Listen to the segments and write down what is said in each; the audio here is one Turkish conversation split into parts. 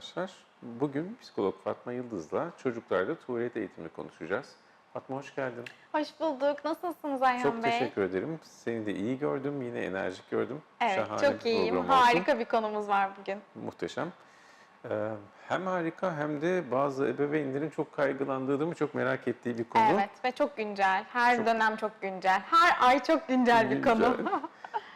arkadaşlar. Bugün psikolog Fatma Yıldız'la çocuklarla tuvalet eğitimi konuşacağız. Fatma hoş geldin. Hoş bulduk. Nasılsınız Ayhan Çok Bey? teşekkür ederim. Seni de iyi gördüm. Yine enerjik gördüm. Evet, Şahane çok bir iyiyim. olsun. Harika bir konumuz var bugün. Muhteşem. Ee, hem harika hem de bazı ebeveynlerin çok kaygılandığı mi? Çok merak ettiği bir konu. Evet ve çok güncel. Her Çok- dönem çok güncel. Her ay çok güncel bir Güncel. konu.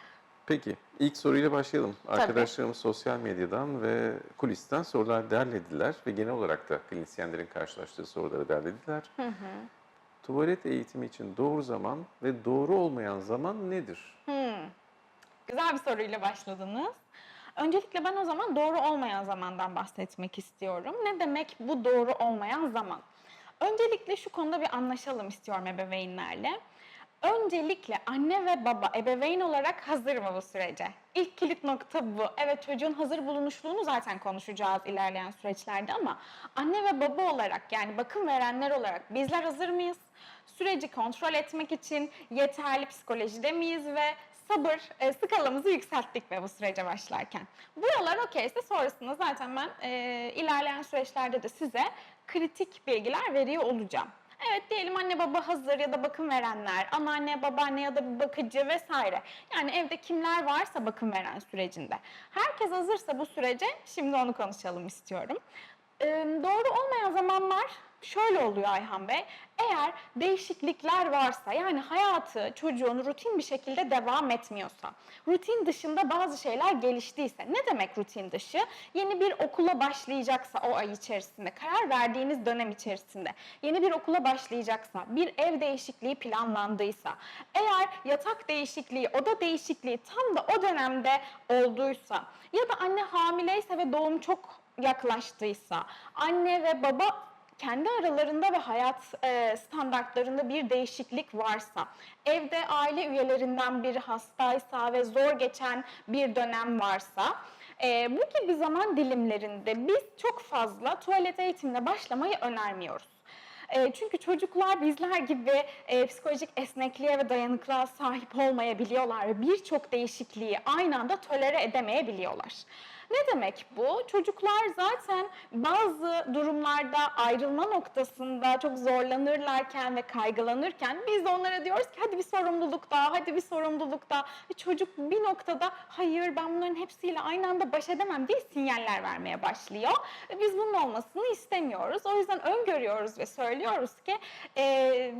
Peki ilk soruyla başlayalım. Arkadaşlarımız sosyal medyadan ve kulisten sorular derlediler ve genel olarak da klinisyenlerin karşılaştığı soruları derlediler. Tuvalet eğitimi için doğru zaman ve doğru olmayan zaman nedir? Güzel bir soruyla başladınız. Öncelikle ben o zaman doğru olmayan zamandan bahsetmek istiyorum. Ne demek bu doğru olmayan zaman? Öncelikle şu konuda bir anlaşalım istiyorum ebeveynlerle. Öncelikle anne ve baba ebeveyn olarak hazır mı bu sürece? İlk kilit nokta bu. Evet çocuğun hazır bulunuşluğunu zaten konuşacağız ilerleyen süreçlerde ama anne ve baba olarak yani bakım verenler olarak bizler hazır mıyız? Süreci kontrol etmek için yeterli psikolojide miyiz ve sabır e, skalamızı yükselttik ve bu sürece başlarken. Buralar okeyse sonrasında zaten ben e, ilerleyen süreçlerde de size kritik bilgiler veriyor olacağım. Evet diyelim anne baba hazır ya da bakım verenler, anneanne, babaanne ya da bir bakıcı vesaire. Yani evde kimler varsa bakım veren sürecinde. Herkes hazırsa bu sürece şimdi onu konuşalım istiyorum. Ee, doğru olmayan zamanlar şöyle oluyor Ayhan Bey. Eğer değişiklikler varsa yani hayatı çocuğun rutin bir şekilde devam etmiyorsa, rutin dışında bazı şeyler geliştiyse, ne demek rutin dışı? Yeni bir okula başlayacaksa o ay içerisinde, karar verdiğiniz dönem içerisinde, yeni bir okula başlayacaksa, bir ev değişikliği planlandıysa, eğer yatak değişikliği, oda değişikliği tam da o dönemde olduysa ya da anne hamileyse ve doğum çok yaklaştıysa, anne ve baba kendi aralarında ve hayat e, standartlarında bir değişiklik varsa, evde aile üyelerinden biri hastaysa ve zor geçen bir dönem varsa, e, bu gibi zaman dilimlerinde biz çok fazla tuvalet eğitimine başlamayı önermiyoruz. E, çünkü çocuklar bizler gibi e, psikolojik esnekliğe ve dayanıklığa sahip olmayabiliyorlar ve birçok değişikliği aynı anda tolere edemeyebiliyorlar. Ne demek bu? Çocuklar zaten bazı durumlarda ayrılma noktasında çok zorlanırlarken ve kaygılanırken biz de onlara diyoruz ki hadi bir sorumluluk daha, hadi bir sorumluluk daha. Ve çocuk bir noktada hayır ben bunların hepsiyle aynı anda baş edemem diye sinyaller vermeye başlıyor. Ve biz bunun olmasını istemiyoruz. O yüzden öngörüyoruz ve söylüyoruz ki eee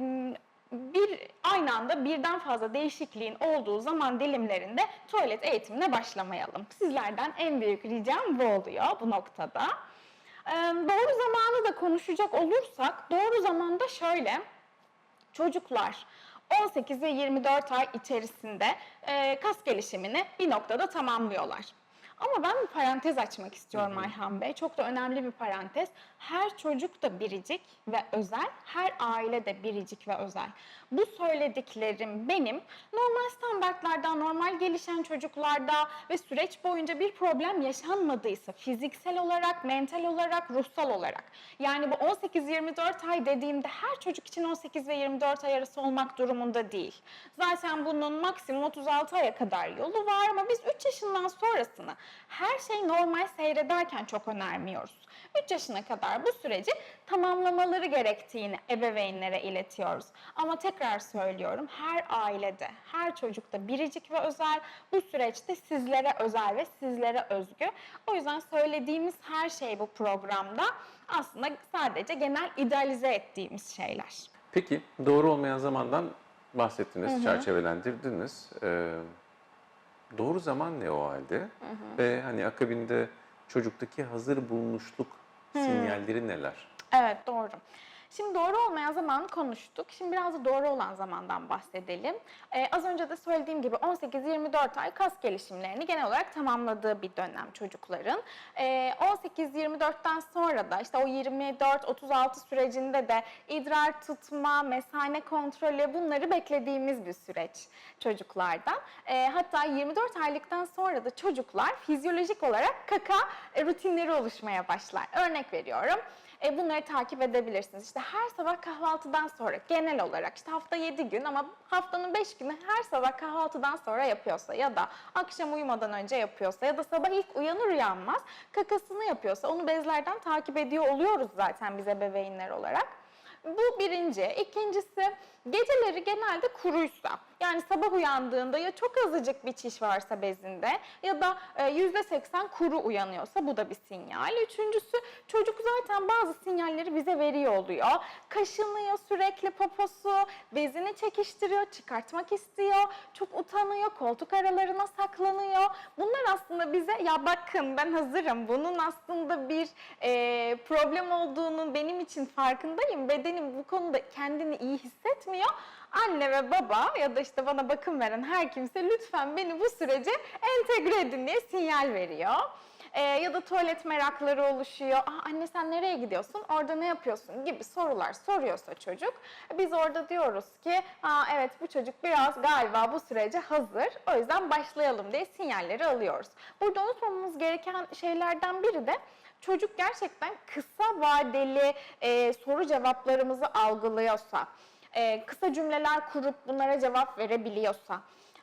bir aynı anda birden fazla değişikliğin olduğu zaman dilimlerinde tuvalet eğitimine başlamayalım. Sizlerden en büyük ricam bu oluyor bu noktada. Ee, doğru zamanı da konuşacak olursak doğru zamanda şöyle çocuklar 18 ve 24 ay içerisinde e, kas gelişimini bir noktada tamamlıyorlar. Ama ben bir parantez açmak istiyorum Ayhan Bey. Çok da önemli bir parantez. Her çocuk da biricik ve özel, her aile de biricik ve özel. Bu söylediklerim benim normal standartlardan, normal gelişen çocuklarda ve süreç boyunca bir problem yaşanmadıysa fiziksel olarak, mental olarak, ruhsal olarak. Yani bu 18-24 ay dediğimde her çocuk için 18 ve 24 ay arası olmak durumunda değil. Zaten bunun maksimum 36 aya kadar yolu var ama biz 3 yaşından sonrasını her şey normal seyrederken çok önermiyoruz. 3 yaşına kadar bu süreci tamamlamaları gerektiğini ebeveynlere iletiyoruz. Ama tekrar söylüyorum her ailede, her çocukta biricik ve özel bu süreçte sizlere özel ve sizlere özgü. O yüzden söylediğimiz her şey bu programda aslında sadece genel idealize ettiğimiz şeyler. Peki doğru olmayan zamandan bahsettiniz, çerçevelendirdiniz. Ee, doğru zaman ne o halde? Ve hani akabinde çocuktaki hazır bulunuşluk sinyalleri neler? Evet doğru. Şimdi doğru olmayan zaman konuştuk. Şimdi biraz da doğru olan zamandan bahsedelim. Ee, az önce de söylediğim gibi 18-24 ay kas gelişimlerini genel olarak tamamladığı bir dönem çocukların. Ee, 18-24'ten sonra da işte o 24-36 sürecinde de idrar tutma, mesane kontrolü bunları beklediğimiz bir süreç çocuklardan. Ee, hatta 24 aylıktan sonra da çocuklar fizyolojik olarak kaka rutinleri oluşmaya başlar. Örnek veriyorum. E, bunları takip edebilirsiniz. İşte her sabah kahvaltıdan sonra genel olarak işte hafta 7 gün ama haftanın 5 günü her sabah kahvaltıdan sonra yapıyorsa ya da akşam uyumadan önce yapıyorsa ya da sabah ilk uyanır uyanmaz kakasını yapıyorsa onu bezlerden takip ediyor oluyoruz zaten biz ebeveynler olarak. Bu birinci. İkincisi geceleri genelde kuruysa yani sabah uyandığında ya çok azıcık bir çiş varsa bezinde ya da e, yüzde seksen kuru uyanıyorsa bu da bir sinyal. Üçüncüsü çocuk zaten bazı sinyalleri bize veriyor oluyor. Kaşınıyor sürekli poposu, bezini çekiştiriyor, çıkartmak istiyor, çok utanıyor, koltuk aralarına saklanıyor. Bunlar aslında bize ya bakın ben hazırım, bunun aslında bir e, problem olduğunu benim için farkındayım. Bedenim bu konuda kendini iyi hissetmiyor. Anne ve baba ya da işte bana bakım veren her kimse lütfen beni bu sürece entegre edin diye sinyal veriyor. Ee, ya da tuvalet merakları oluşuyor. Aa, anne sen nereye gidiyorsun? Orada ne yapıyorsun? gibi sorular soruyorsa çocuk. Biz orada diyoruz ki Aa, evet bu çocuk biraz galiba bu sürece hazır. O yüzden başlayalım diye sinyalleri alıyoruz. Burada unutmamamız gereken şeylerden biri de çocuk gerçekten kısa vadeli e, soru cevaplarımızı algılıyorsa, e, kısa cümleler kurup bunlara cevap verebiliyorsa,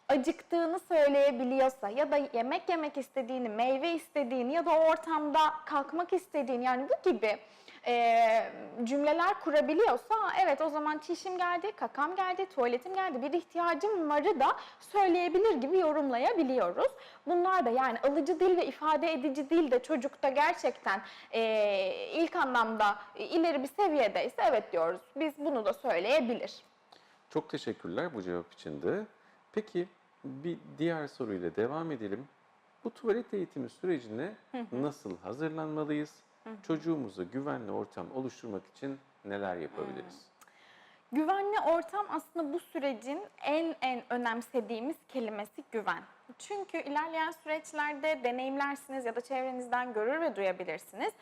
acıktığını söyleyebiliyorsa ya da yemek yemek istediğini, meyve istediğini ya da o ortamda kalkmak istediğini yani bu gibi e, cümleler kurabiliyorsa "Aa, evet o zaman çişim geldi, kakam geldi, tuvaletim geldi, bir ihtiyacım varı da söyleyebilir gibi yorumlayabiliyoruz. Bunlar da yani alıcı dil ve ifade edici dil de çocukta gerçekten e, ilk anlamda ileri bir seviyedeyse evet diyoruz biz bunu da söyleyebilir. Çok teşekkürler bu cevap için de. Peki bir diğer soruyla devam edelim. Bu tuvalet eğitimi sürecine nasıl hazırlanmalıyız? Çocuğumuza güvenli ortam oluşturmak için neler yapabiliriz? Güvenli ortam aslında bu sürecin en en önemsediğimiz kelimesi güven. Çünkü ilerleyen süreçlerde deneyimlersiniz ya da çevrenizden görür ve duyabilirsiniz.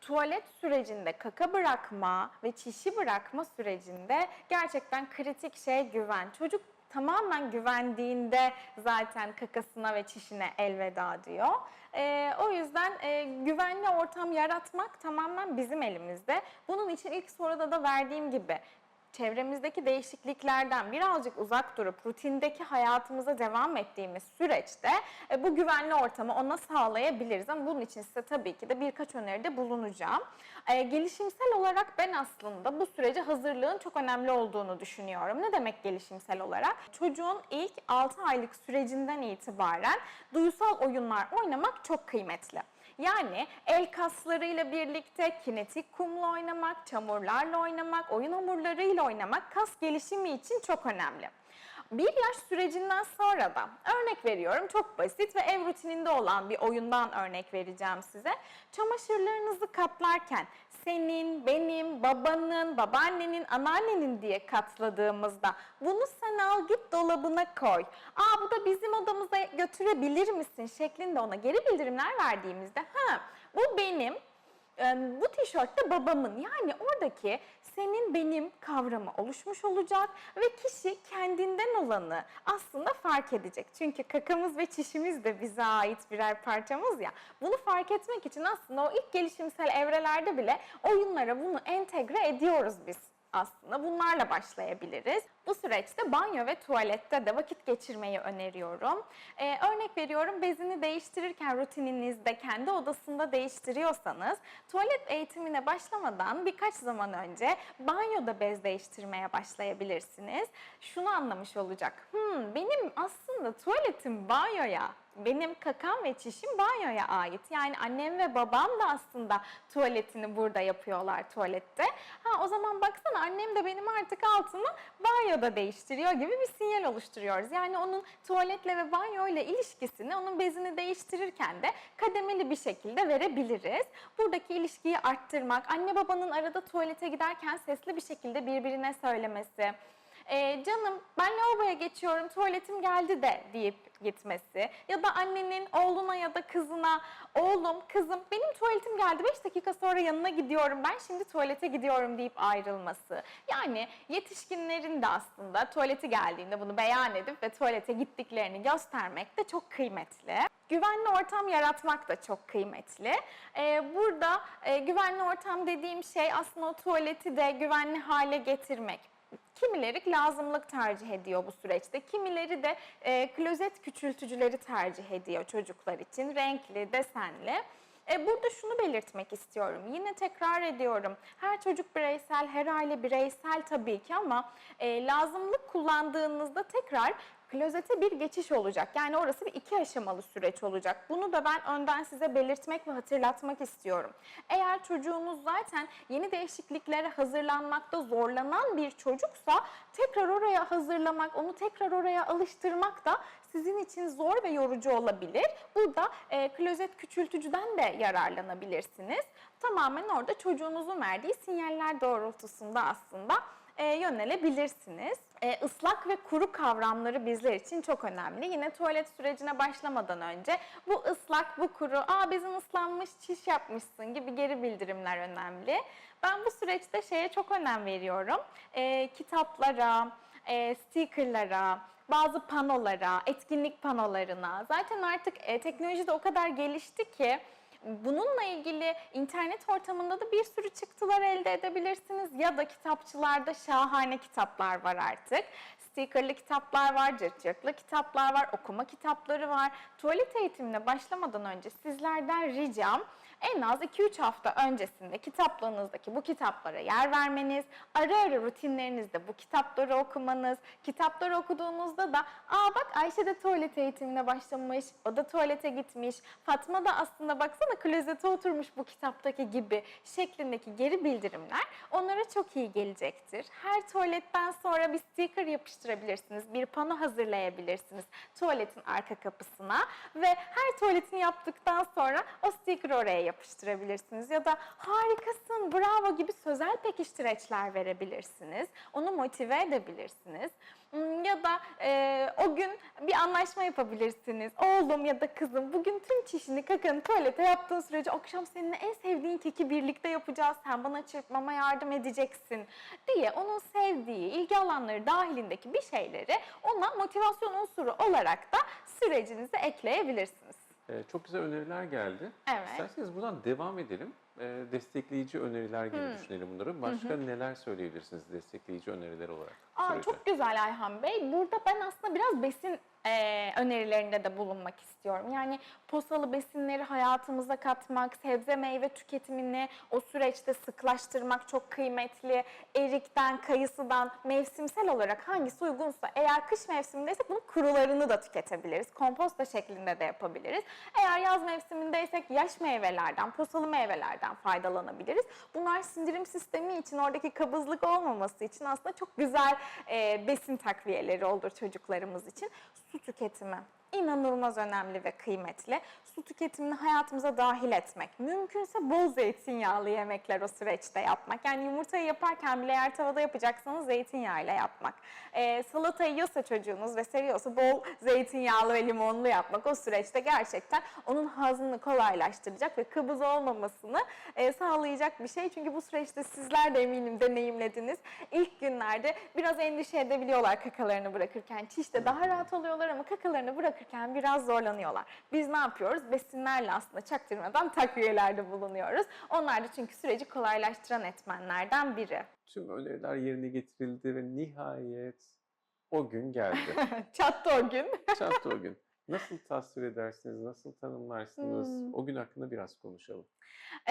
Tuvalet sürecinde kaka bırakma ve çişi bırakma sürecinde gerçekten kritik şey güven. Çocuk tamamen güvendiğinde zaten kakasına ve çişine elveda diyor. Ee, o yüzden e, güvenli ortam yaratmak tamamen bizim elimizde. Bunun için ilk soruda da verdiğim gibi çevremizdeki değişikliklerden birazcık uzak durup rutindeki hayatımıza devam ettiğimiz süreçte e, bu güvenli ortamı ona sağlayabiliriz. Ama bunun için size tabii ki de birkaç öneride bulunacağım. E, gelişimsel olarak ben aslında bu sürece hazırlığın çok önemli olduğunu düşünüyorum. Ne demek gelişimsel olarak? Çocuğun ilk 6 aylık sürecinden itibaren duysal oyunlar oynamak çok kıymetli. Yani el kaslarıyla birlikte kinetik kumla oynamak, çamurlarla oynamak, oyun hamurlarıyla oynamak kas gelişimi için çok önemli. Bir yaş sürecinden sonra da örnek veriyorum çok basit ve ev rutininde olan bir oyundan örnek vereceğim size. Çamaşırlarınızı katlarken senin, benim, babanın, babaannenin, anneannenin diye katladığımızda bunu sen al git dolabına koy. Aa bu da bizim odamıza götürebilir misin şeklinde ona geri bildirimler verdiğimizde ha bu benim bu tişört de babamın yani oradaki senin benim kavramı oluşmuş olacak ve kişi kendinden olanı aslında fark edecek. Çünkü kakamız ve çişimiz de bize ait birer parçamız ya. Bunu fark etmek için aslında o ilk gelişimsel evrelerde bile oyunlara bunu entegre ediyoruz biz aslında. Bunlarla başlayabiliriz. Bu süreçte banyo ve tuvalette de vakit geçirmeyi öneriyorum. Ee, örnek veriyorum bezini değiştirirken rutininizde kendi odasında değiştiriyorsanız tuvalet eğitimine başlamadan birkaç zaman önce banyoda bez değiştirmeye başlayabilirsiniz. Şunu anlamış olacak. Hmm, benim aslında tuvaletim banyoya benim kakam ve çişim banyoya ait. Yani annem ve babam da aslında tuvaletini burada yapıyorlar tuvalette. Ha o zaman baksana annem de benim artık altımı banyoda değiştiriyor gibi bir sinyal oluşturuyoruz. Yani onun tuvaletle ve banyo ile ilişkisini onun bezini değiştirirken de kademeli bir şekilde verebiliriz. Buradaki ilişkiyi arttırmak, anne babanın arada tuvalete giderken sesli bir şekilde birbirine söylemesi, ee, canım ben lavaboya geçiyorum tuvaletim geldi de deyip gitmesi ya da annenin oğluna ya da kızına oğlum kızım benim tuvaletim geldi 5 dakika sonra yanına gidiyorum ben şimdi tuvalete gidiyorum deyip ayrılması. Yani yetişkinlerin de aslında tuvaleti geldiğinde bunu beyan edip ve tuvalete gittiklerini göstermek de çok kıymetli. Güvenli ortam yaratmak da çok kıymetli. Ee, burada e, güvenli ortam dediğim şey aslında o tuvaleti de güvenli hale getirmek. Kimileri lazımlık tercih ediyor bu süreçte. Kimileri de e, klozet küçültücüleri tercih ediyor çocuklar için. Renkli, desenli. E, burada şunu belirtmek istiyorum. Yine tekrar ediyorum. Her çocuk bireysel, her aile bireysel tabii ki ama e, lazımlık kullandığınızda tekrar klozete bir geçiş olacak. Yani orası bir iki aşamalı süreç olacak. Bunu da ben önden size belirtmek ve hatırlatmak istiyorum. Eğer çocuğunuz zaten yeni değişikliklere hazırlanmakta zorlanan bir çocuksa tekrar oraya hazırlamak, onu tekrar oraya alıştırmak da sizin için zor ve yorucu olabilir. Burada e, klozet küçültücüden de yararlanabilirsiniz. Tamamen orada çocuğunuzun verdiği sinyaller doğrultusunda aslında e, yönelebilirsiniz. E, ıslak ve kuru kavramları bizler için çok önemli. Yine tuvalet sürecine başlamadan önce bu ıslak, bu kuru, aa bizim ıslanmış, çiş yapmışsın gibi geri bildirimler önemli. Ben bu süreçte şeye çok önem veriyorum. E, kitaplara, e, stickerlara, bazı panolara, etkinlik panolarına. Zaten artık e, teknoloji de o kadar gelişti ki bununla ilgili internet ortamında da bir sürü çıktılar elde edebilirsiniz ya da kitapçılarda şahane kitaplar var artık. Stickerlı kitaplar var, cırt cırtlı kitaplar var, okuma kitapları var. Tuvalet eğitimine başlamadan önce sizlerden ricam en az 2-3 hafta öncesinde kitaplığınızdaki bu kitaplara yer vermeniz, ara ara rutinlerinizde bu kitapları okumanız, kitapları okuduğunuzda da aa bak Ayşe de tuvalet eğitimine başlamış, o da tuvalete gitmiş, Fatma da aslında baksana klozete oturmuş bu kitaptaki gibi şeklindeki geri bildirimler onlara çok iyi gelecektir. Her tuvaletten sonra bir sticker yapıştırabilirsiniz, bir pano hazırlayabilirsiniz tuvaletin arka kapısına ve her tuvaletini yaptıktan sonra o sticker oraya yapıştırabilirsiniz ya da harikasın, bravo gibi sözel pekiştireçler verebilirsiniz. Onu motive edebilirsiniz. Hmm, Ya da e, o gün bir anlaşma yapabilirsiniz. Oğlum ya da kızım bugün tüm çişini kakanı tuvalete yaptığın sürece akşam seninle en sevdiğin keki birlikte yapacağız. Sen bana çırpmama yardım edeceksin diye onun sevdiği ilgi alanları dahilindeki bir şeyleri ona motivasyon unsuru olarak da sürecinize ekleyebilirsiniz. Ee, çok güzel öneriler geldi. Evet. İsterseniz buradan devam edelim. Ee, destekleyici öneriler gibi Hmm. düşünelim bunları. Başka neler söyleyebilirsiniz destekleyici öneriler olarak? Aa, sürece? çok güzel Ayhan Bey. Burada ben aslında biraz besin e, önerilerinde de bulunmak istiyorum. Yani posalı besinleri hayatımıza katmak, sebze meyve tüketimini o süreçte sıklaştırmak çok kıymetli. Erikten, kayısıdan mevsimsel olarak hangisi uygunsa eğer kış mevsimindeyse bunun kurularını da tüketebiliriz. Komposta şeklinde de yapabiliriz. Eğer yaz mevsimindeysek yaş meyvelerden, posalı meyvelerden faydalanabiliriz. Bunlar sindirim sistemi için, oradaki kabızlık olmaması için aslında çok güzel e, besin takviyeleri olur çocuklarımız için. Su tüketimi inanılmaz önemli ve kıymetli. Su tüketimini hayatımıza dahil etmek. Mümkünse bol zeytinyağlı yemekler o süreçte yapmak. Yani yumurtayı yaparken bile eğer tavada yapacaksanız zeytinyağıyla yapmak. Ee, salata yiyorsa çocuğunuz ve seviyorsa bol zeytinyağlı ve limonlu yapmak o süreçte gerçekten onun hazını kolaylaştıracak ve kıbız olmamasını e, sağlayacak bir şey. Çünkü bu süreçte sizler de eminim deneyimlediniz. İlk günlerde biraz endişe edebiliyorlar kakalarını bırakırken. Çişte daha rahat oluyorlar ama kakalarını bırakırken biraz zorlanıyorlar. Biz ne yapıyoruz? Besinlerle aslında çaktırmadan takviyelerde bulunuyoruz. Onlar da çünkü süreci kolaylaştıran etmenlerden biri. Tüm öneriler yerine getirildi ve nihayet o gün geldi. Çattı o gün. Çattı o gün. Nasıl tasvir edersiniz, nasıl tanımlarsınız? Hmm. O gün hakkında biraz konuşalım.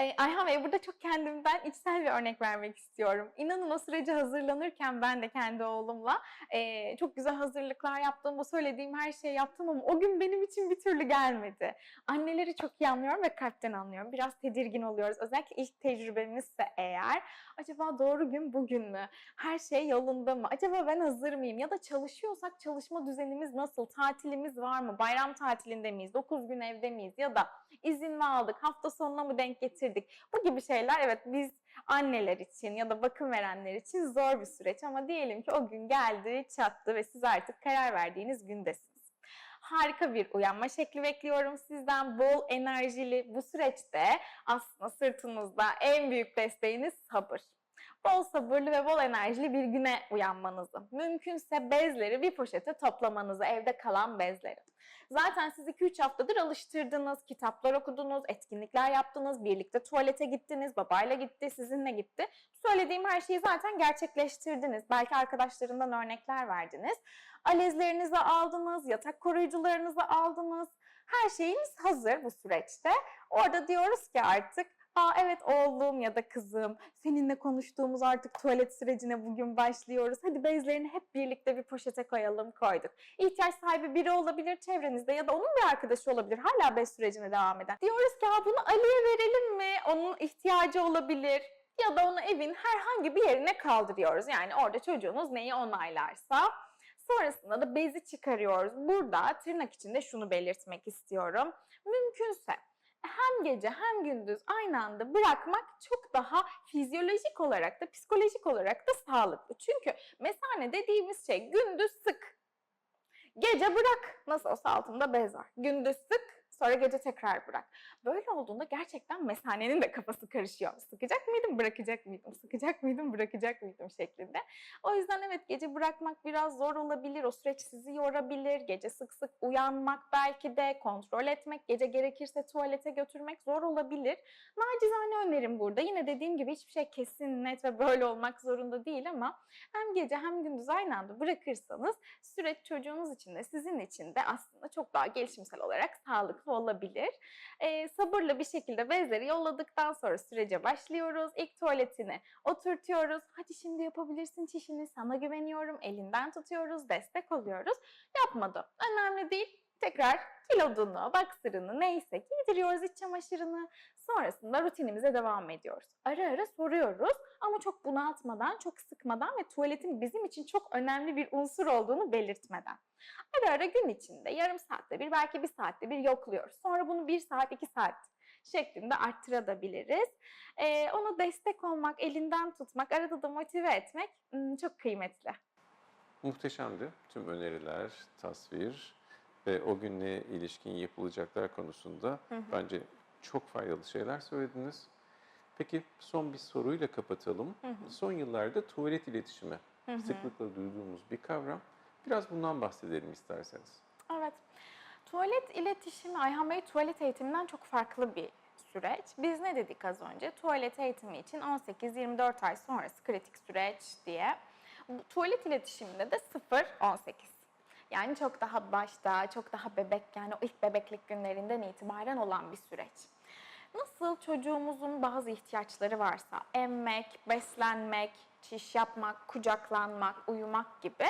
Ee, Ayhan Bey burada çok kendimden içsel bir örnek vermek istiyorum. İnanın o sürece hazırlanırken ben de kendi oğlumla e, çok güzel hazırlıklar yaptım. O söylediğim her şeyi yaptım ama o gün benim için bir türlü gelmedi. Anneleri çok iyi anlıyorum ve kalpten anlıyorum. Biraz tedirgin oluyoruz. Özellikle ilk tecrübemizse eğer acaba doğru gün bugün mü? Her şey yolunda mı? Acaba ben hazır mıyım? Ya da çalışıyorsak çalışma düzenimiz nasıl? Tatilimiz var mı? Bayram tatilinde miyiz? 9 gün evde miyiz? Ya da izin mi aldık? Hafta sonuna mı denk getirdik? Bu gibi şeyler evet biz anneler için ya da bakım verenler için zor bir süreç ama diyelim ki o gün geldi, çattı ve siz artık karar verdiğiniz gündesiniz. Harika bir uyanma şekli bekliyorum sizden. Bol enerjili bu süreçte aslında sırtınızda en büyük desteğiniz sabır. bol sabırlı ve bol enerjili bir güne uyanmanızı, mümkünse bezleri bir poşete toplamanızı, evde kalan bezleri. Zaten siz 2-3 haftadır alıştırdınız, kitaplar okudunuz, etkinlikler yaptınız, birlikte tuvalete gittiniz, babayla gitti, sizinle gitti. Söylediğim her şeyi zaten gerçekleştirdiniz. Belki arkadaşlarından örnekler verdiniz. Alezlerinizi aldınız, yatak koruyucularınızı aldınız. Her şeyiniz hazır bu süreçte. Orada diyoruz ki artık Aa evet oğlum ya da kızım seninle konuştuğumuz artık tuvalet sürecine bugün başlıyoruz. Hadi bezlerini hep birlikte bir poşete koyalım koyduk. İhtiyaç sahibi biri olabilir çevrenizde ya da onun bir arkadaşı olabilir hala bez sürecine devam eden. Diyoruz ki bunu Ali'ye verelim mi? Onun ihtiyacı olabilir ya da onu evin herhangi bir yerine kaldırıyoruz. Yani orada çocuğunuz neyi onaylarsa. Sonrasında da bezi çıkarıyoruz. Burada tırnak içinde şunu belirtmek istiyorum. Mümkünse hem gece hem gündüz aynı anda bırakmak çok daha fizyolojik olarak da psikolojik olarak da sağlıklı. Çünkü mesane dediğimiz şey gündüz sık. Gece bırak. Nasıl olsa altında bez var. Gündüz sık. Sonra gece tekrar bırak. Böyle olduğunda gerçekten mesanenin de kafası karışıyor. Sıkacak mıydım, bırakacak mıydım? Sıkacak mıydım, bırakacak mıydım şeklinde. O yüzden evet gece bırakmak biraz zor olabilir. O süreç sizi yorabilir. Gece sık sık uyanmak belki de kontrol etmek, gece gerekirse tuvalete götürmek zor olabilir. Nacizane önerim burada. Yine dediğim gibi hiçbir şey kesin, net ve böyle olmak zorunda değil ama hem gece hem gündüz aynı anda bırakırsanız süreç çocuğunuz için de sizin için de aslında çok daha gelişimsel olarak sağlıklı olabilir. Ee, sabırla bir şekilde bezleri yolladıktan sonra sürece başlıyoruz. İlk tuvaletini oturtuyoruz. Hadi şimdi yapabilirsin çişini sana güveniyorum. Elinden tutuyoruz, destek oluyoruz. Yapmadı. Önemli değil. Tekrar kilodunu, baksırını neyse giydiriyoruz iç çamaşırını. Sonrasında rutinimize devam ediyoruz. Ara ara soruyoruz ama çok bunaltmadan, çok sıkmadan ve tuvaletin bizim için çok önemli bir unsur olduğunu belirtmeden. Ara ara gün içinde yarım saatte bir, belki bir saatte bir yokluyoruz. Sonra bunu bir saat, iki saat şeklinde arttırabiliriz. Ee, ona destek olmak, elinden tutmak, arada da motive etmek hmm, çok kıymetli. Muhteşemdi. Tüm öneriler, tasvir ve o günle ilişkin yapılacaklar konusunda bence çok faydalı şeyler söylediniz. Peki son bir soruyla kapatalım. Son yıllarda tuvalet iletişimi sıklıkla duyduğumuz bir kavram. Biraz bundan bahsedelim isterseniz. Evet. Tuvalet iletişimi Ayhan Bey tuvalet eğitiminden çok farklı bir süreç. Biz ne dedik az önce? Tuvalet eğitimi için 18-24 ay sonrası kritik süreç diye. Tuvalet iletişiminde de 0-18. Yani çok daha başta, çok daha bebek yani o ilk bebeklik günlerinden itibaren olan bir süreç. Nasıl çocuğumuzun bazı ihtiyaçları varsa emmek, beslenmek, çiş yapmak, kucaklanmak, uyumak gibi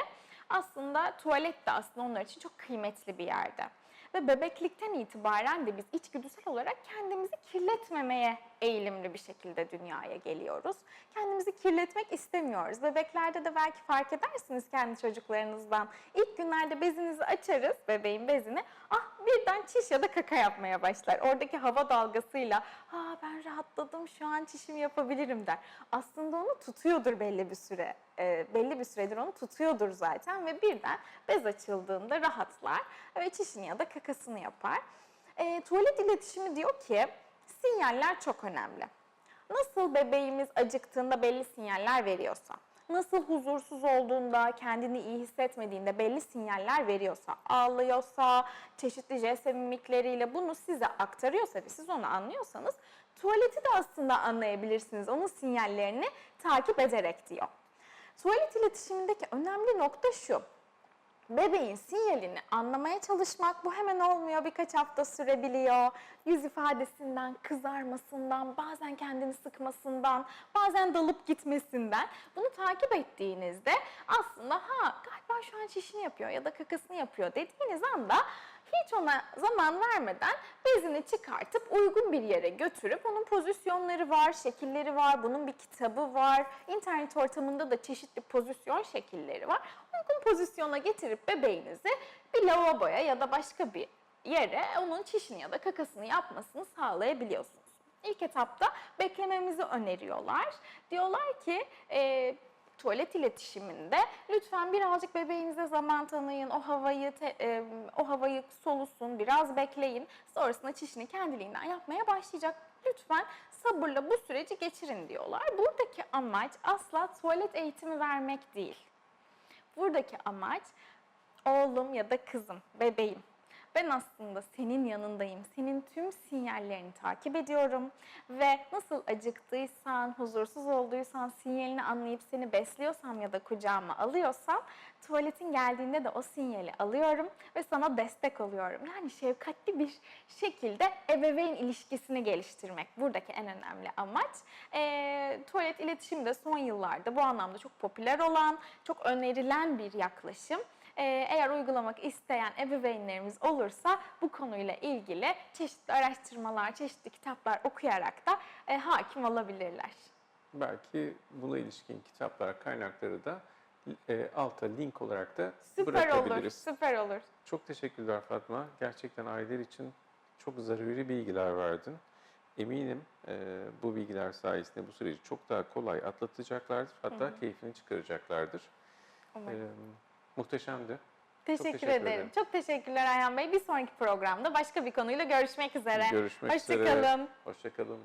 aslında tuvalet de aslında onlar için çok kıymetli bir yerde. Ve bebeklikten itibaren de biz içgüdüsel olarak kendimizi kirletmemeye eğilimli bir şekilde dünyaya geliyoruz. Kendimizi kirletmek istemiyoruz. Bebeklerde de belki fark edersiniz kendi çocuklarınızdan. İlk günlerde bezinizi açarız, bebeğin bezini. Ah birden çiş ya da kaka yapmaya başlar. Oradaki hava dalgasıyla ha ben rahatladım şu an çişimi yapabilirim der. Aslında onu tutuyordur belli bir süre. Ee, belli bir süredir onu tutuyordur zaten ve birden bez açıldığında rahatlar ve çişini ya da kakasını yapar. Ee, tuvalet iletişimi diyor ki sinyaller çok önemli. Nasıl bebeğimiz acıktığında belli sinyaller veriyorsa, nasıl huzursuz olduğunda, kendini iyi hissetmediğinde belli sinyaller veriyorsa, ağlıyorsa, çeşitli jest mimikleriyle bunu size aktarıyorsa ve siz onu anlıyorsanız, tuvaleti de aslında anlayabilirsiniz onun sinyallerini takip ederek diyor. Tuvalet iletişimindeki önemli nokta şu bebeğin sinyalini anlamaya çalışmak bu hemen olmuyor. Birkaç hafta sürebiliyor. Yüz ifadesinden, kızarmasından, bazen kendini sıkmasından, bazen dalıp gitmesinden bunu takip ettiğinizde aslında ha galiba şu an çişini yapıyor ya da kakasını yapıyor dediğiniz anda hiç ona zaman vermeden bezini çıkartıp uygun bir yere götürüp onun pozisyonları var, şekilleri var, bunun bir kitabı var. İnternet ortamında da çeşitli pozisyon şekilleri var. Uygun pozisyona getirip bebeğinizi bir lavaboya ya da başka bir yere onun çişini ya da kakasını yapmasını sağlayabiliyorsunuz. İlk etapta beklememizi öneriyorlar. Diyorlar ki e, tuvalet iletişiminde lütfen birazcık bebeğinize zaman tanıyın. O havayı te- e, o havayı solusun, biraz bekleyin. Sonrasında çişini kendiliğinden yapmaya başlayacak. Lütfen sabırla bu süreci geçirin diyorlar. Buradaki amaç asla tuvalet eğitimi vermek değil. Buradaki amaç oğlum ya da kızım, bebeğim. Ben aslında senin yanındayım. Senin tüm sinyallerini takip ediyorum ve nasıl acıktıysan, huzursuz olduysan, sinyalini anlayıp seni besliyorsam ya da kucağıma alıyorsam tuvaletin geldiğinde de o sinyali alıyorum ve sana destek oluyorum. Yani şefkatli bir şekilde ebeveyn ilişkisini geliştirmek buradaki en önemli amaç. Ee, tuvalet iletişimi de son yıllarda bu anlamda çok popüler olan, çok önerilen bir yaklaşım. Ee, eğer uygulamak isteyen ebeveynlerimiz olursa bu konuyla ilgili çeşitli araştırmalar, çeşitli kitaplar okuyarak da e, hakim olabilirler. Belki buna ilişkin kitaplar, kaynakları da e, alta link olarak da Süper olur, bırakabiliriz. süper olur. Çok teşekkürler Fatma. Gerçekten aileler için çok zaruri bilgiler verdin. Eminim e, bu bilgiler sayesinde bu süreci çok daha kolay atlatacaklardır. Hatta keyfini çıkaracaklardır. Umarım. E, muhteşemdi. Teşekkür, teşekkür ederim. ederim. Çok teşekkürler Ayhan Bey. Bir sonraki programda başka bir konuyla görüşmek üzere. Görüşmek Hoşça üzere. kalın. Hoşçakalın.